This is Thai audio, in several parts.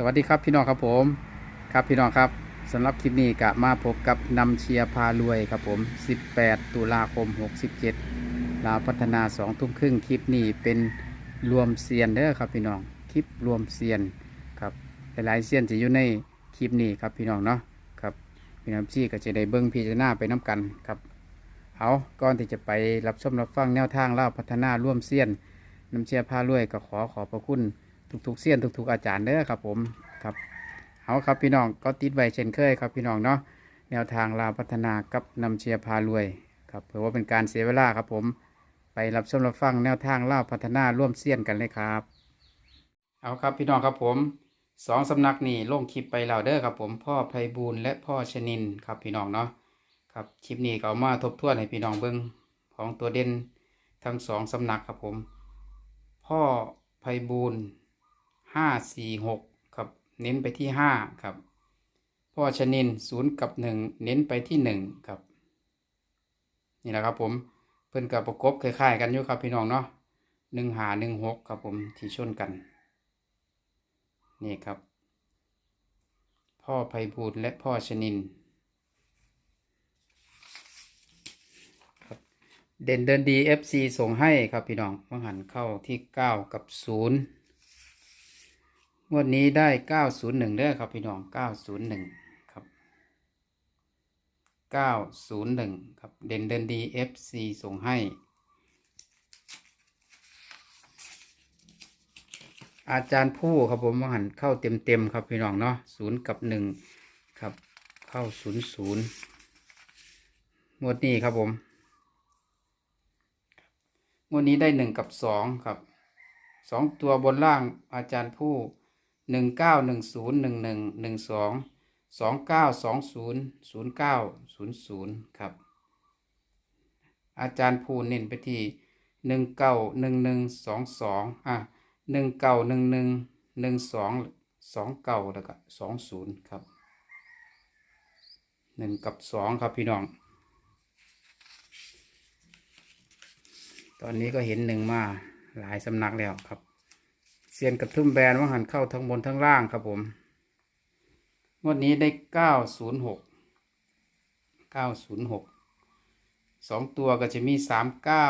สวัสดีครับพี่น้องครับผมครับพี่น้องครับสำหรับคลิปนี้กะมาพบกับนำเชียร์พารวยครับผม 18 ตุลาคม 67 ลาวพัฒนา 2 ทุ่มครึ่งคลิปนี้เป็นรวมเซียนเด้อครับพี่น้องคลิปรวมเซียนครับหลายๆเซียนจะอยู่ในคลิปนี้ครับพี่น้องเนาะครับพี่น้องซี่ก็จะได้เบิ้งพิจารณาไปน้ำกันครับเอาก่อนที่จะไปรับชมรับฟังแนวทางเล่าพัฒนาร่วมเซียนนำเชียร์พารวยก็ขอขอบพระคุณ ทุกๆเสี้ยนทุกๆอาจารย์เด้อครับผมครับเอาครับพี่น้องก็ติดไว้เช่นเคยครับพี่น้องเนาะแนวทางลาพัฒนากับนำเชียร์พารวยครับเผื่อว่าเป็นการเสียเวลาครับผม ไปรับชมรับฟังแนวทางลาพัฒนาร่วมเสี้ยนกันเลยครับ เอาครับพี่น้องครับผมสองสำนักนี่ลงคลิปไปแล้วเด้อครับผมพ่อไพบูลและพ่อชนินครับพี่น้องเนาะครับคลิปนี้ก็เอามาทบทวนให้พี่น้องเบิ้งของตัวเด่นทั้งสองสำนักครับผม พ่อไพบูล ห้าสี่หกครับ เน้นไปที่ห้าครับ พ่อชนินศูนย์กับหนึ่งเน้นไปที่หนึ่งครับ นี่แหละครับผม เพิ่อนกับประกบคล้ายๆกันอยู่ครับพี่น้องเนาะหนึ่งหาหนึ่งหกครับผมที่ชนกัน นี่ครับ พ่อไพบูลและพ่อชนินเด่นเดินดี FC ส่งให้ครับพี่น้องว่างหันเข้าที่เก้ากับศูนย์ งวดนี้ได้901เด้อครับพี่น้อง901ครับ901ครับเด่นเดินดี FC ส่งให้ อาจารย์ผู้ครับผมว่าหันเข้าเต็มเต็มครับพี่น้องเนาะศูนย์กับหนึ่งครับเข้าศูนย์ศูนย์งวดนี้ครับผมงวดนี้ได้หนึ่งกับสองครับสองตัวบนล่างอาจารย์ผู้ หนึ่งเก้าหนึ่งศูนย์หนึ่งหนึ่งหนึ่งสองสองเก้าสองศูนย์ศูนย์เก้าศูนย์ศูนย์ครับ อาจารย์ภูเน้นไปที่หนึ่งเก้าหนึ่งหนึ่งสองสองอะหนึ่งเก้าหนึ่งหนึ่งหนึ่งสองสองเก้าแล้วก็สองศูนย์ครับหนึ่งกับสองครับพี่น้อง ตอนนี้ก็เห็นหนึ่งมาหลายสำนักแล้วครับ เซียนกระทุ่มแบนว่าหันเข้าทั้งบนทั้งล่างครับผม งวดนี้ได้เก้าศูนย์หกเก้าศูนย์หกสองตัวก็จะมีสามเก้า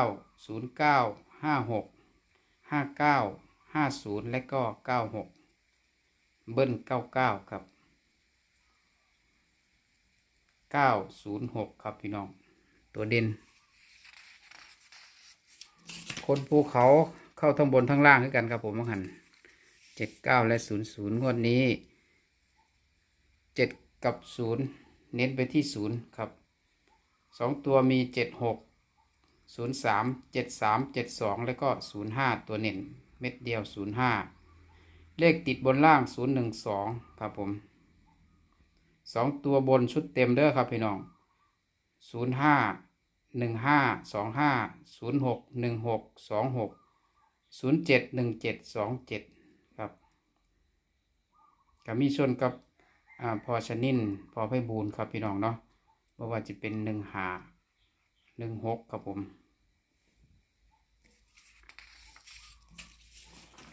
ศูนย์เก้าห้าหกห้าเก้าห้าศูนย์และก็เก้าหกเบิ้ลเก้าเก้าครับเก้าศูนย์หกครับพี่น้อง ตัวเด่นคนภูเขา เข้าทั้งบนทั้งล่างด้วยกันครับผมมังหันเจ็ดเก้าและศูนย์ศูนย์งวดนี้เจ็ดกับศูนย์เน้นไปที่ศูนย์ครับสองตัวมีเจ็ดหกศูนย์สามเจ็ดสามเจ็ดสองแล้วก็ศูนย์ห้าตัวเน้นเม็ดเดียวศูนย์ห้าเลขติดบนล่างศูนย์หนึ่งสองครับผมสองตัวบนชุดเต็มเด้อครับพี่น้องศูนย์ห้าหนึ่งห้าสองห้าศูนย์หกหนึ่งหกสองหก ศูนย์เจ็ดหนึ่งเจ็ดสองเจ็ดครับกับมีชนกับอพอชนินพอไพบูลครับพี่น้องเนาะเพราะว่าจะเป็นหนึ่งหาหนึ่งหกครับผม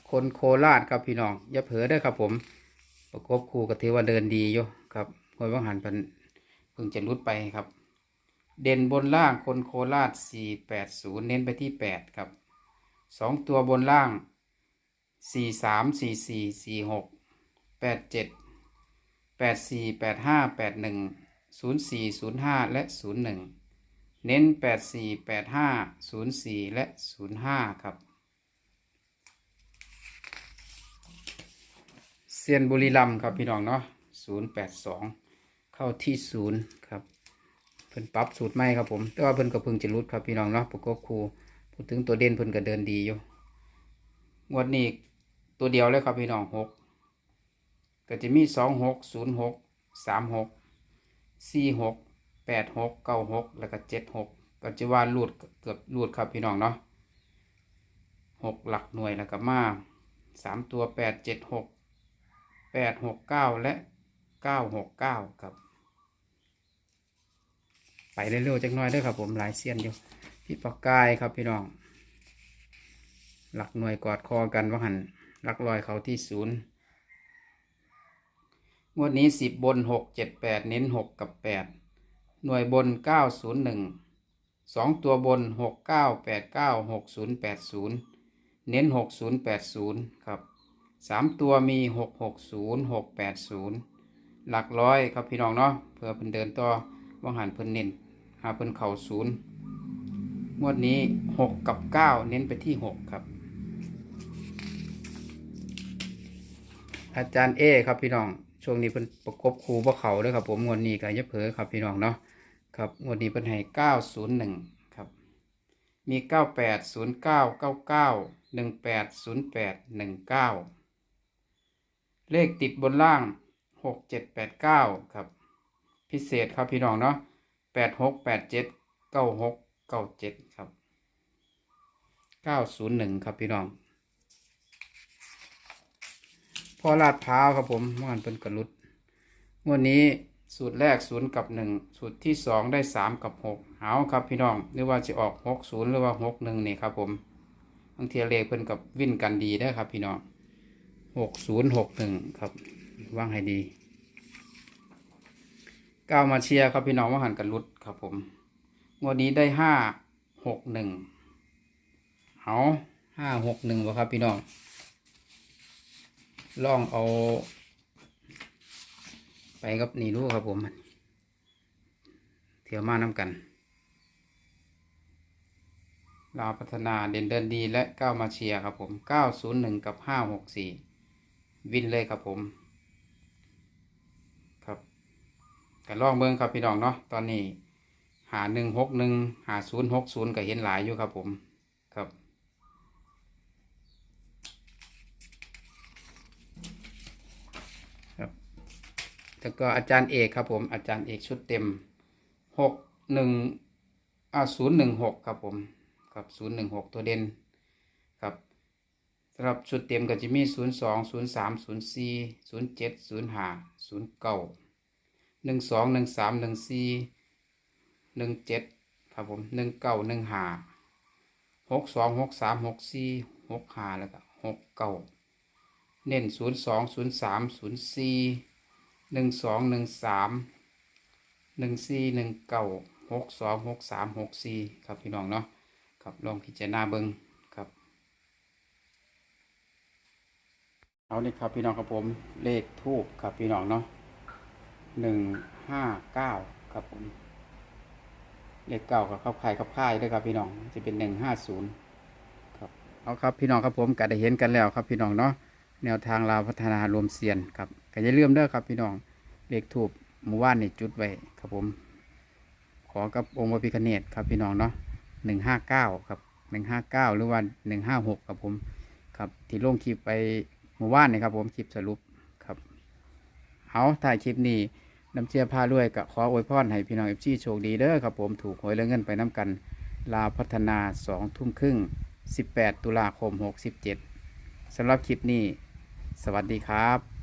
คนโคราชครับพี่น้อง อย่าเผลอได้อครับผม ประกบคู่ก็ถือว่าเดินดีอยู่ครับคนว่างหันเพิ่นเพิ่งจะรุดไปครับ เด่นบนล่างคนโคราช480 เน้นไปที่ 8 ครับ สองตัวบนล่างสี่สามสี่สี่สี่หกแปดเจ็ดแปดสี่แปดห้าแปดหนึ่งศูนย์สี่ศูนย์ห้าและศูนย์หนึ่งเน้นแปดสี่แปดห้าศูนย์สี่และศูนย์ห้าครับเซียนบุรีลำครับพี่น้องเนาะศูนย์แปดสองเข้าที่ศูนย์ครับเพิ่นปรับสูตรไม่ครับผม แต่ว่าเพิ่นก็เพิ่งจะรุดครับพี่น้องเนาะประกบครู พูดถึงตัวเด่นเพิ่นก็เดินดีอยู่งวดนี้ตัวเดียวเลยครับพี่น้องหกก็จะมีสองหกศูนย์หกสามหกสี่หกแปดหกเก้าหกแล้วก็เจ็ดหกก็จะว่ารูดเกือบรูดครับพี่น้องเนาะหกหลักหน่วยแล้วก็มาสามตัวแปดเจ็ดหกแปดหกเก้าและเก้าหกเก้าครับ ไปเร็วๆจักหน่อยด้วยครับผมหลายเซียนอยู่ พี่ปากกายครับพี่น้อง หลักหน่วยกอดคอกันว่าหันหลักลอยเขาที่ศูนย์งวดนี้สิบบนหกเจ็ดแปดเน้นหกกับแปดหน่วยบนเก้าศูนย์หนึ่งสองตัวบนหกเก้าแปดเก้าหกศูนย์แปดศูนย์เน้นหกศูนย์แปดศูนย์ครับสามตัวมีหกหกศูนย์หกแปดศูนย์หลักร้อยครับพี่น้องเนาะเพื่อเพิ่นเดินต่อว่างหันเพิ่นเน้นหาเพิ่นเข่าศูนย์ งวดนี้หกกับเก้าเน้นไปที่หกครับ อาจารย์เอครับพี่น้องช่วงนี้เพิ่นประกบครูบ่เขาเด้วยครับผมงวดนี้ก็อย่าเผลอครับพี่น้องเนาะครับงวดนี้เพิ่นให้เก้าศูนย์หนึ่งครับมีเก้าแปดศูนย์เก้าเก้าเก้าหนึ่งแปดศูนย์แปดหนึ่งเก้าเลขติดบนล่างหกเจ็ดแปดเก้าครับ พิเศษครับพี่น้องเนาะแปดหกแปดเจ็ดเก้าหก เก้าเจ็ดครับเก้าศูนย์หนึ่งครับพี่น้อง พอลาดพร้าวครับผมเมื่อวานเป็นกระลุดงวดนี้สูตรแรกศูนย์กับหนึ่งสูตรที่สองได้สามกับหกเอาครับพี่น้องหรือว่าจะออกหกศูนย์หรือว่าหกหนึ่งนี่ครับผมบางทีเลขเพิ่นกับวิ่นกันดีได้ครับพี่น้องหกศูนย์หกหนึ่งครับว่างให้ดีก้าวมาเชียร์ครับพี่น้องว่าหันกันลุดครับผม วดนี้ได้ห้าหกหนึ่งเอาห้าหกหนึ่งวะครับพี่น้องลองเอา ไปกับนี่รู้ครับผมเที่ยวมาน้ำกันลาวพัฒนาเด่นเดินดีและก้าวมาเชียร์ครับผม 901 กับ 564 วินเลยครับผม ครับกันลองเบิ้งครับพี่น้องเนาะตอนนี้ หา161หกหนึ่งหา060ก็เห็นหลายอยู่ครับผมครับ แล้วก็อาจารย์เอกครับผมอาจารย์เอกชุดเต็มหกหนึ่งอ่าศูนย์หนึ่งหกครับผมครับศูนย์หนึ่งหกตัวเด่นครับสำหรับชุดเต็มก็จะมีศูนย์สองศูนย์สามศูนย์สี่ศูนย์เจ็ดศูนย์ห้าศูนย์เก้าหนึ่งสองหนึ่งสามหนึ่งสี่ หนึ่งเจ็ดครับผมหนึ่งเก้าหนึ่งหาหกสองหกสามหกสี่หกหาแล้วก็หกเก้าเน้นศูนย์สองศูนย์สามศูนย์สี่หนึ่งสองหนึ่งสามหนึ่งสี่หนึ่งเก้าหกสองหกสามหกสี่ครับพี่น้องเนาะครับลองพิจารณาเบิ้งครับเอานี่ครับพี่น้องครับผมเลขทูบครับพี่น้องเนาะหนึ่งห้าเก้าครับผม เลขเก้ากับข้าค่ายข้าค่ายด้วยครับพี่น้องจะเป็นหนึ่งห้าศูนย์ครับเอาครับพี่น้องครับผมก็ได้เห็นกันแล้วครับพี่น้องเนาะแนวทางลาวพัฒนารวมเซียนครับก็อย่าลืมเด้อครับพี่น้องเลขถูกหมู่บ้านนี่จุดไว้ครับผม ขอกับองค์พระพิฆเนศครับพี่น้องเนาะหนึ่งห้าเก้าครับหนึ่งห้าเก้าหรือว่าหนึ่งห้าหกครับผมครับที่ลงคลิปไปหมู่บ้านนี่ครับผมคลิปสรุปครับเอาถ่ายคลิปนี้ น้ำเชียร์พาด้วยกับขออวยพรให้พี่น้องเอฟซีโชคดีเด้อครับผมถูกหวยเรื่องเงินไปน้ำกัน ลาพัฒนาสองทุ่มครึ่งสิบแปดตุลาคมหกสิบเจ็ดสำหรับคลิปนี้ สวัสดีครับ